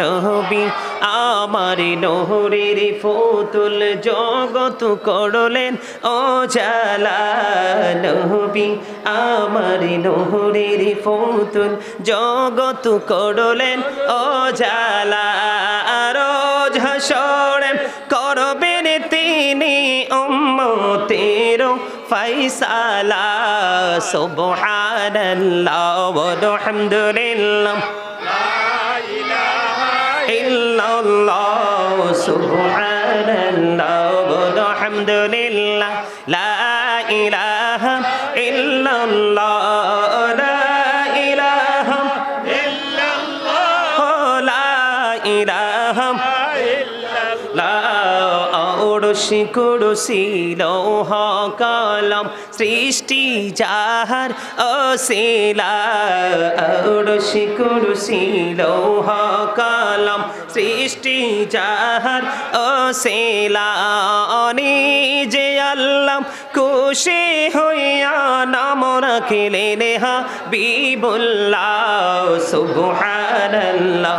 নবী, আমার নহরের ফতুল জগত করলেন। ও জালা নবী, আমার নহরের ফতুল জগত করলেন। ও জালা রোজ হাসরেন করবেন তিনি উম্মতের ফাইসালা, সুবহানাল্লাহ ওয়া আলহামদুলিল্লাহ ইল্লাল্লাহ, সুবহানাল্লাহ ওয়া আলহামদুলিল্লাহ লা ইলাহা ইল্লাল্লাহ, লা ইলাহা ইল্লাল্লাহ। লা ইলাহা ওড়শি কুড়শি লৌহ কলম সৃষ্টি যাহার অশিলা। ওড়শি কুড়শি লৌহ কলম সৃষ্টি যাহার অশিলা। যে আল্লাহ খুশি হইয়া নাম রাখিলেন হা বিবুল্লাহ সুবহানাল্লাহ।